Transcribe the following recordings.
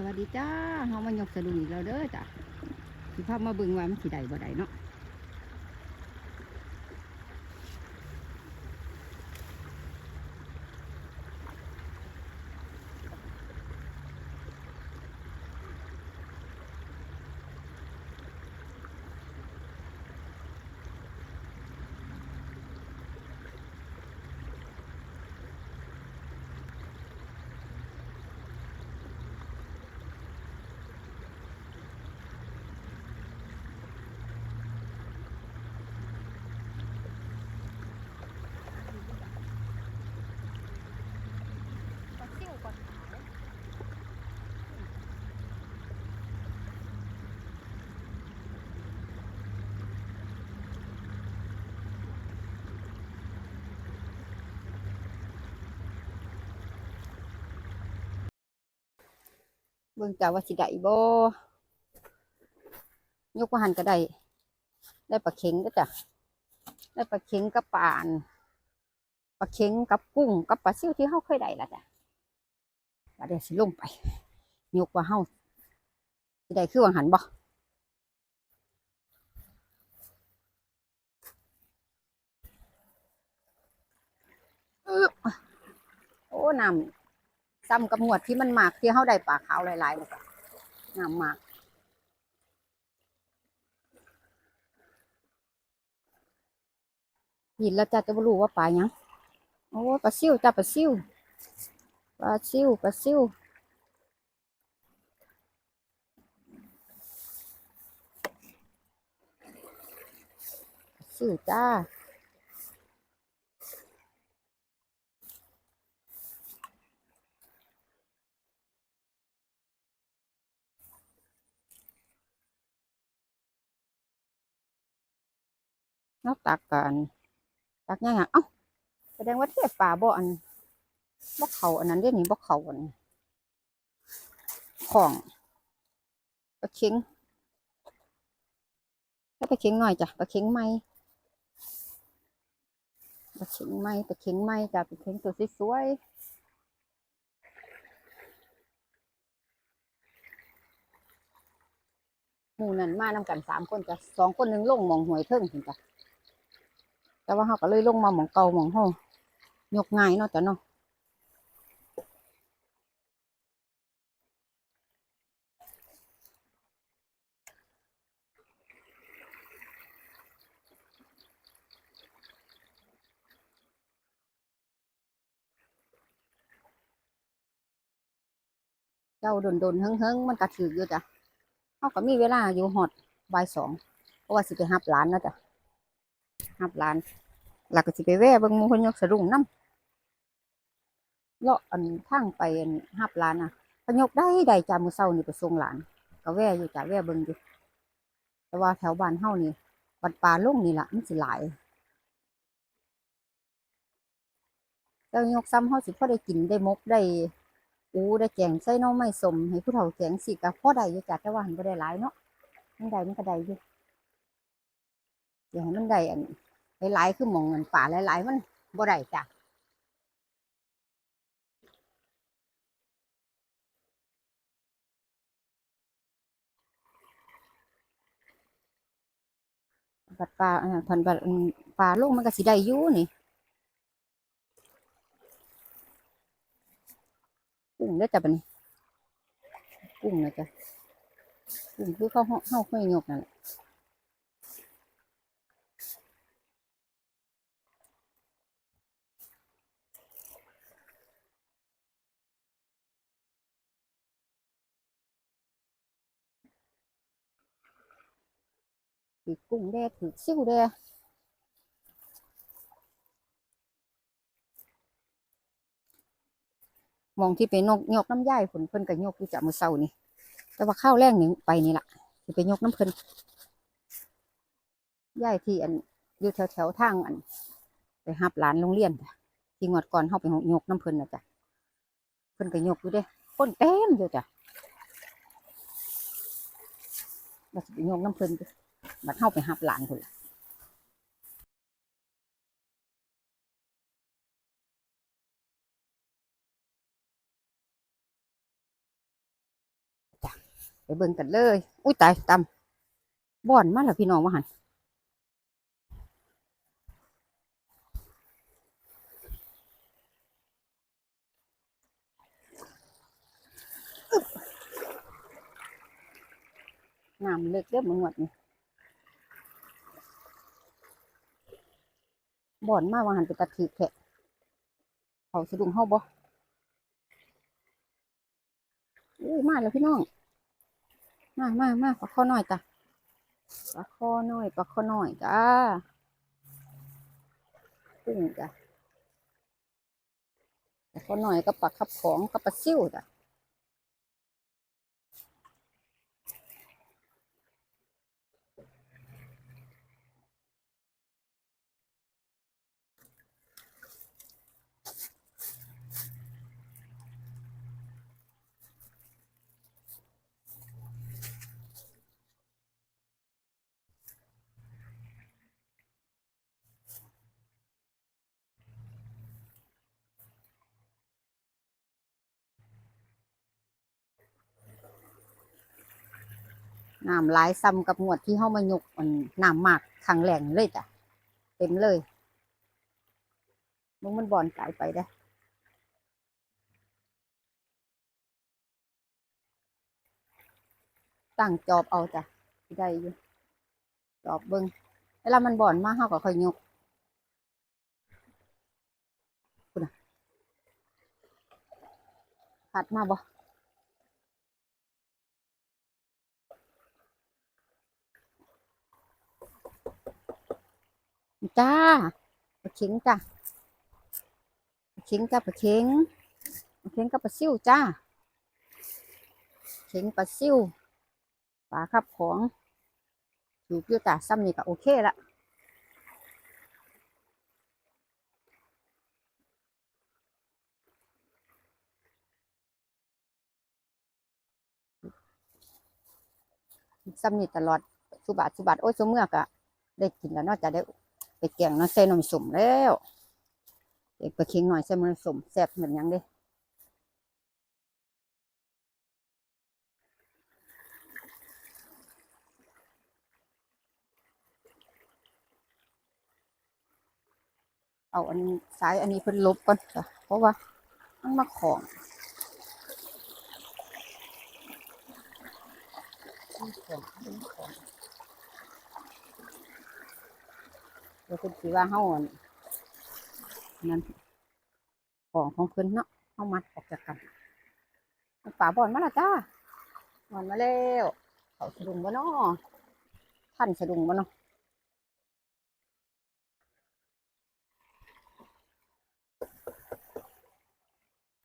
สวัสดีจ้าเฮามายกสะดุ้งอีกแล้วเด้อจ้ะสิพามาเบิ่งว่ามันสิได้บ่ได้เนาะ เบิ่งจ้าว่าสิได้บ่ยกมาหันก็ได้ ได้ปลาเข็งเด้อจ้ะ ได้ปลาเข็งกับปลาอันปลาเข็งกับกุ้งกับปลาซิวที่เฮาเคยได้ล่ะจ้ะว่าเดี๋ยวสิลงไป ยกว่าเฮาสิได้คือวังหันบ่โอ้น้ำ ซ้ำกับหมวดที่มันหมากที่เฮาได้ปลาขาวหลายๆเลยจ้ะน้ำหมากหินแล้วจ้ะจะรู้ว่าปลายังโอ้ปลาซิวจ้ะปลาซิวปลาซิวปลาซิวสิวจ้า นกตักกันตักยังไงเอ้าแสดงว่าเทียบป่าบ่อันบ่เขาอันนั้นเด้นี่บ่เขาอันของปลาเค็งถ้าปลาเค็งหน่อยจ้ะปลาเค็งไหมปลาเข็งไหมปลาเข็งไหมจ้ะปลาเข็งตัวสวยหมู่นั่นมานำกันสามคนจ้ะสองคนหนึ่งลงมองหวยเทิงเห็นจ้ะ แต่ว่าเขาก็เลยลงมาหมองเก่าหมองห้อยกง่ายเนาะจ้ะเนาะเจ้าโดนๆเฮิงมันกระถืออยู่จ้ะเขาก็มีเวลาอยู่หอดบ่ายสองเพราะว่าสิไปหับหลานนะจ้ะ หับหลานแล้วก็สิไปแว่เบิ่งมู่เพิ่นยกสะดุ้งนำเลาะอันทางไปอันหับหลานน่ะพยกได้ได้จามือเช้านี่ไปส่งหลานก็แว่อยู่จ้ะแว่เบิ่งอยู่แต่ว่าแถวบ้านเฮานี่วัดป่าลงนี่ล่ะมันสิหลายแล้วยกซ้ำเฮาสิพอได้กินได้มกได้อูได้แกงใส่น้อไม้สมให้ผู้เฒ่าแกงสิก็พอได้อยู่จ้ะแต่ว่ามันบ่ได้หลายเนาะมันได้มันก็ได้อยู่อย่าให้มันได้อัน หลายๆคือหมองเงินป่าหลายๆมันบ่ได้จ้ะปัดปลาอันนั้นพันปัดปลาลงมันก็สิได้อยู่นี่กุ้งเด้อจ้ะบัดนี้ กุ้งนะจ้ะกุ้งคือเขาเฮาเฮาเคยยกนั่นแหละ ถือกุ้งแดถือซิ่วแดมองที่ไปนกยกน้ำย่ายผลเพิ่นก็ยกอยู่จากมือเศร้านี่ แต่ว่าข้าวแรงนี่ไปนี่ล่ะสิไปยกน้ำเพิ่นย่ายที่อันอยู่แถวแถวๆทางอัน ไปหับหลานโรงเรียนจ้ะที่งวดก่อนเข้าไปยกน้ำเพิ่นนะจ้ะเพิ่นก็ยกอยู่เด้คนเต็มอยู่จ้ะเราสิไปยกน้ำเพิ่นด้อ บัดเข้าไปหับหลานพุ่นล่ะไปเบิ่งกันเลย อุ้ยตายตำบ่อนมาแล้วพี่น้องว่าหันน้ำเล็กเด้อมึงหวดนี่ บ่อนมาว่าหันไปตัดถือแค่เขาสะดุ้งเฮาบ่อุ้มาแล้วพี่น้อง มามามาปลาข้อน้อยจ้ะปลาข้อน้อยปลาข้อน้อยจ้ากุ้งจ้ะปลาข้อน้อยก็ปลาขับของกับปลาซิ่วจ้ะ น้ำหลายซ้ำกับงวดที่เฮามายกอันน้ำมากครั้งแรงเลยจ้ะ เต็มเลยมึงมันบ่อนไกลไปได้ตั้งจอบเอาจ้ะได้อยู่จอบเบิ้งเวลามันบ่อนมากเฮาก็ค่อยยกคุณน่ะผัดมาบ่ จ้าปลาเข็งจ้าปลาเข็งจ้าปลาเข็งปลาเข็งกับปลาซิ่วจ้าเข็งปลาซิ่วปลาครับของถูกอยู่จ้าซ้ำนี่ก็โอเคละซ้ำนี่ตลอดสุบาทสุบาทโอ้ยสมเมื่อกะได้กินแล้วนอกจากได้ ไปแกงนาะใส่นมสมแล้วเด็กไปเคียงหน่อยใส่นมสมแซ่บเหมือนยังเด้เอาอันสายอันนี้เพิ่นลบก่อนจ้ะเพราะว่ามันมาของของของ เดี๋ยวคุณคิดว่าเฮาอันนั่นของของเพิ่นเนาะเฮามัดออกจากกันป่าบ่อนมาและจ้าบ่อนมาแล้วเขาสะดุ้งบ่เนาะท่านสะดุ้งบ่เนาะ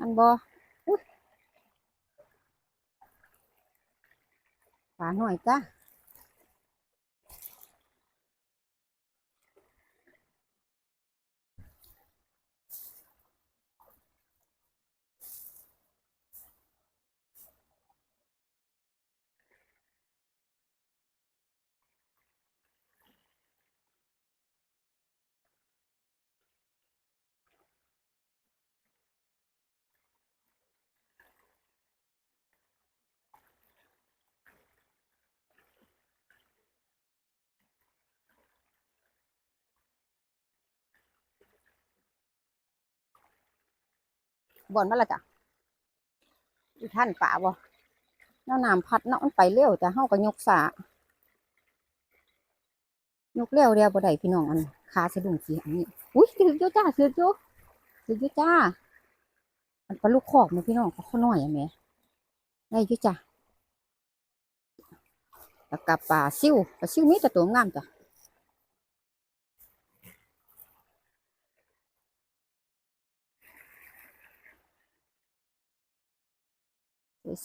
อันบ่อุ๊ยป่าหน่อยจ้า บ่อนมาละจ้ะอยู่ท่านป่าบ่น้ำน้ำพัดเนาะมันไปเร็วจ้ะเฮาก็ยกสายกเร็วเดียวบ่ได้พี่น้องอันขาสะดุ้งสีอันนี้อุ้ยถืออยู่จ้าถืออยู่ถืออยู่จ้า อันปลาลูกคอกมันพี่น้องก็ข้อน้อยอะแม่ได้อยู่จ้ะแล้วกับปลาซิวปลาซิวมีแต่ตัวงามจ้ะ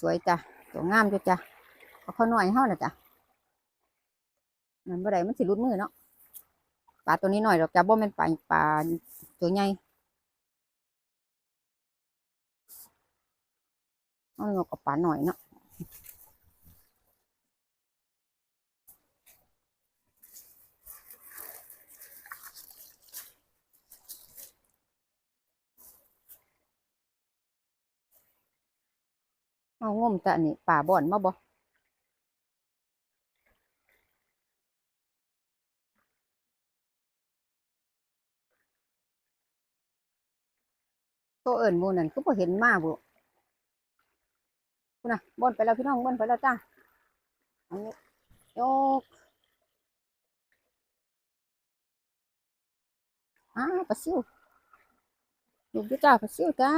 สวยๆจ้ะตัวงามจ้ะจ้ะเอาเขาหน่อยเฮาน่ะจ้ะมันบ่ได้มันสิรุดมือเนาะปลาตัวนี้หน่อยดอกจ้ะบ่แม่นปลาปลาตัวใหญ่เอาเงากับปลาหน่อยเนาะ เอางมตะนี่ป่าบ่อนมาบ่ตัวเอิญโมนั่นก็บ่เห็นมาบ่คุณนะบ่นไปแล้วพี่น้องบ่นไปแล้วจ้าโยกอ้าปลาซิวลูกด้วจ้าปลาซิวจ้า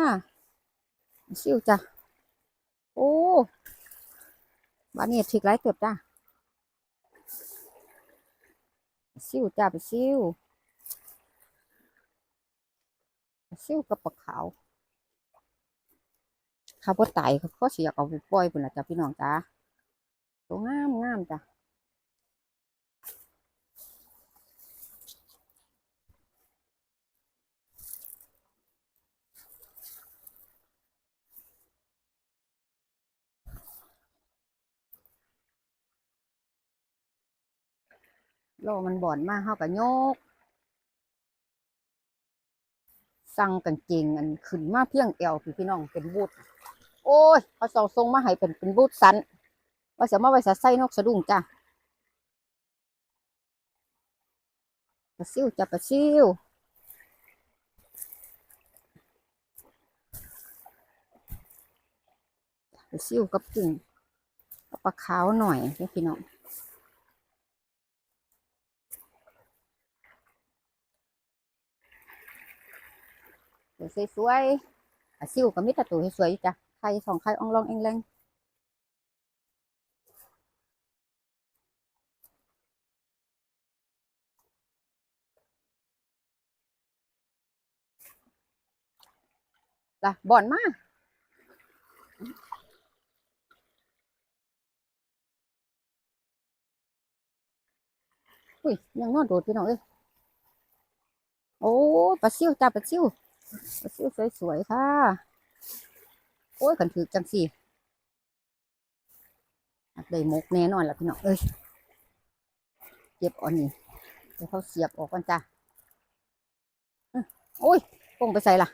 ปลาซิวจ้า โอ้บ้านนี้ถึกหลายเติบจ้าซิวจ้าไปซิวซิวกับปลาขาวข้าวโพดไตเขาก็สิอยากเอาไปปล่อยปุ่นละจ้าพี่น้องจ้าตัวงามงามจ้า โลมันบ่อนมากเฮากับโยก สั่งกางเกงอันขึ้นมาเพียงเอวพี่พี่น้องเป็นบูทโอ้ยเขาส่งทรงมาให้เป็นเป็นบูทสันว่าเสียมาไว้ส่ไส้นกสะดุ้งจ้ะปลาซิวจ้ะปลาซิวปลาซิวกับกุ้งกับปลาขาวหน่อยพี่น้อง วสวยๆซิวกับมิตรตัวสวยๆอยู่จ้ะไข่สองไข่อ่องลองเองแรงจ้ะบ่อนมาอุ้ยยังนอนโดดพี่น้องเอ้ยโอ้ปลาซิวจ้าปลาซิว ซิวสวยๆค่ะ โอ้ยกันถือจังสิได้มกแน่นอนล่ะพี่น้องเอ้ยเก็บอ่อนนี่เดี๋ยวเขาเสียบออกกันจ้าโอ้ยปงไปใส่ละ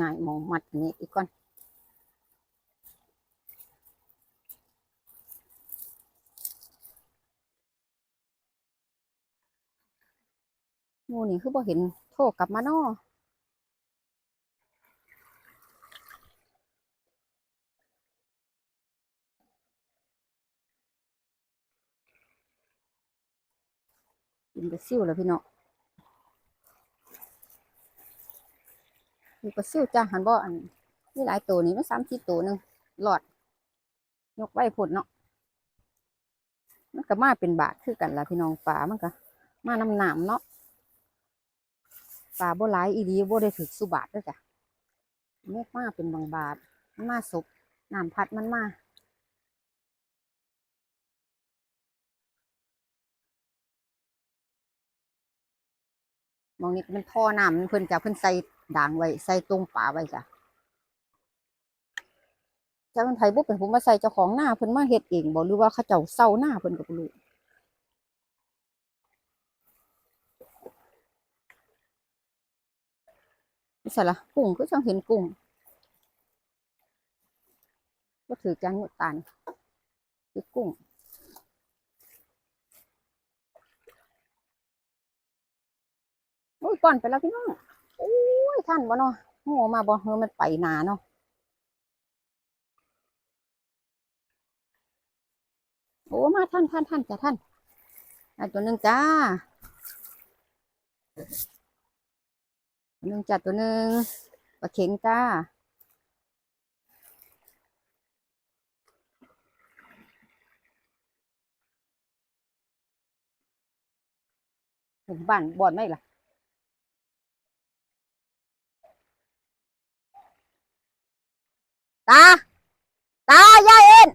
ง่ายมองมัดอันนี้อีกก่อนหมูนี่คือบ่เห็นโทรกลับมาเนาะกินไปซิ่วแล้วพี่เนาะ มีปลาซิ่วจ้าหันบ่อันนี่หลายตัวนี่ไม่ซ้ำที่ตัวหนึ่งหลอด ยกไว้ผลเนาะมันก็มาเป็นบาทคือกันละพี่น้องปลามันก็มาน้ำหนามเนาะปลาบ่หลายอีดีโบได้ถึกสุบาทด้วยจ้ะเมฆมาเป็นบางบาทมันมาสุกน้ำพัดมันมามองนี้ก็เป็นท่อน้ำเพิ่นจะเพิ่นใส่ ด่างไว้ใส่ตรงป่าไว้จ้ะจ้าคนไทยบุเป็นผมมาใส่เจ้าของหน้าเพิ่นมาเฮ็ดเองบ่หรือว่าเขาเจ้าเซาหน้าเพิ่นก็บ่รู้นี่ใส่ละกุ้งก็จังเห็นกุ้งก็ถือจังหยุดตาลคือกุ้งโอ้ยป้อนไปแล้วพี่น้อง อ้ยท่านบ่เนาะโง่มาบ่เฮอมันไปหนาเนาะโอ้มาท่านท่านท่านจ้ะท่านได้ตัวหนึ่งจ้าตัวหนึ่งจ้าตัวหนึ่งปลาเข็งจ้าบ้านบ่อนไหมล่ะ ตา ตายายเอ็น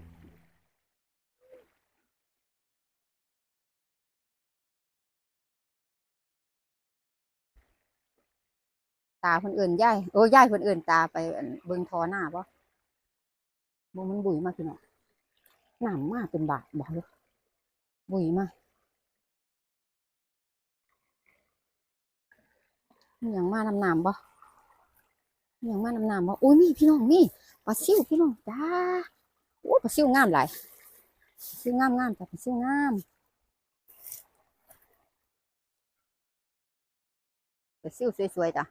ตาคนอื่นย่ายโอ้ยายคนอื่นตาไปเบิ่งทอหน้าบ่บ่มันบุยมากพี่น้องน้ำมากเป็นบาทบอกเลยบุยมากมีหยังมาน้ำน้ำบ่มีหยังมาน้ำน้ำบ่โอ้ยมีพี่น้องมีป ลาซิวพี่น้องจ้าโอ้ปลาซิวงามหลายซิวงามงามจ้ะปลาซิวงามปลาซิวสวยๆจ้ะ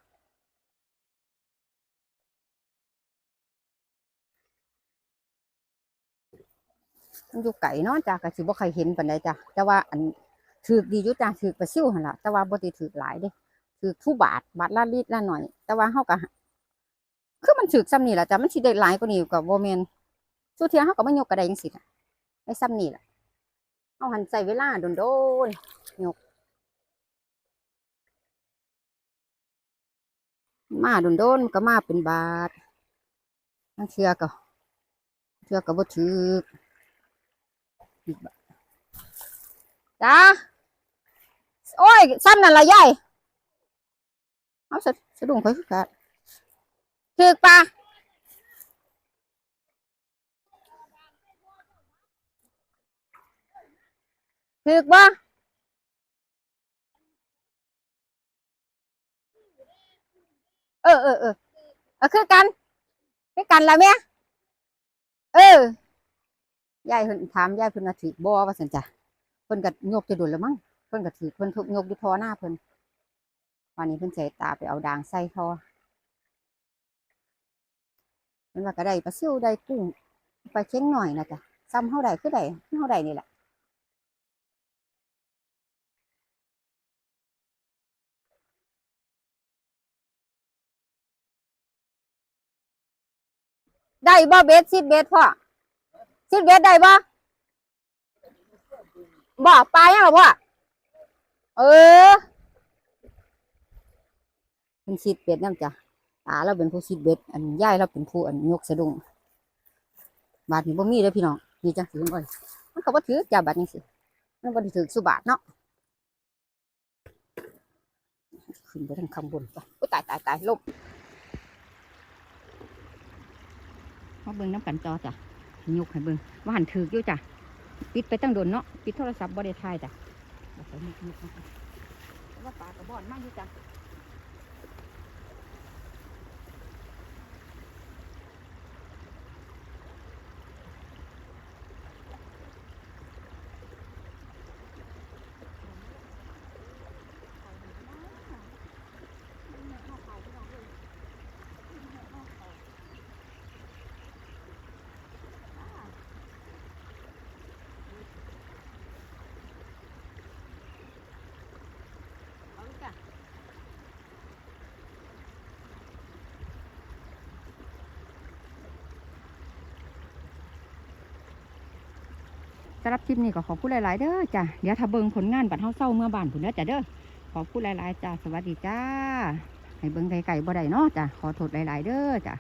มันอยู่ไก่เนาะจ้ะก็สิบ่ใครเห็นปานใดจ้ะแต่ว่าอันถือดีอยู่จ้ะถือกปลาซิวหั่นล่ะแต่ว่าบ่ได้ถือหลายเด้ถือทุบาทบาทละลิตรละหน่อย แต่ว่าเฮาก็ คือมันถือซ้ำนี่แหละจ้ะมันสิได้หลายกว่านี้ก็บ่แม่นสุเทียเฮาก็บ่ยกกระไดจังซี่ล่ะได้ซ้ำนี่แหละเฮาหันใส่เวลาโดนๆยก มาโดนๆมันก็มาเป็นบาทบางเทื่อก็เทื่อก็บ่ถืออีกจ้าโอ้ยซ้ำนั่นล่ะยายเอาสะสะดุ้งค่อยคือกัด ถือกปลาถือกบ่เออเออเออเอาคือกันคือกันละแม่เออยายเพิ่นถามยายเพิ่นว่าถือบ่ว่าซั่นจ้ะเพิ่นก็ยกจะโดนแล้วมั้งเพิ่นก็ถือเพิ่นทุกยกอยู่ทอหน้าเพิ่นวันนี้เพิ่นใส่ตาไปเอาด่างใส่เขาเพิ่นว่าก็ได้ปลาซิวได้กุ้งไปลาเค็งหน่อยนะจ๊ะซ้ำเฮาได้คือได้เฮาได้นี่แหละได้บ่เบ็ดซิดเบ็ดพ่อซิดเบ็ดได้บ่บ่ปลายังหรอพ่อเออเป็นซีดเบ็ดน้ำจ้ะ ตาเราเป็นผู้ซีดเบ็ด อันย่ายเราเป็นผู้อันยกสะดุ้งบาทนี้บ่มีเลยพี่น้องนี่จังสิมันบ่มันก็บ่ถือจ้าบาทนี้สิมันบ่ได้ถือสุบาทเนาะขึ้นไปทางข้างบนไปโอ้ตายตายตายลบมาเบิ่งน้ำกันจอจ้ะยกให้เบิ่งว่าหันถืออยู่จ้ะปิดไปตั้งโดนเนาะปิดโทรศัพท์บ่ได้ถ่ายจ้ะบ่ะแต่ว่าปลากระบอนมากอยู่จ้ะ สำหรับคลิปนี้ก็ขอบคุณหลาย ๆ เด้อจ้ะเดี๋ยวถ้าเบิ่งผลงานบัดเฮาเศร้าเมื่อบ้านผุนเด้อจ้ะเด้อขอบคุณหลาย ๆ จ้ะสวัสดีจ้าให้เบิ่งไกลๆบ่ได้เนาะจ้ะขอโทษหลาย ๆ เด้อจ้ะ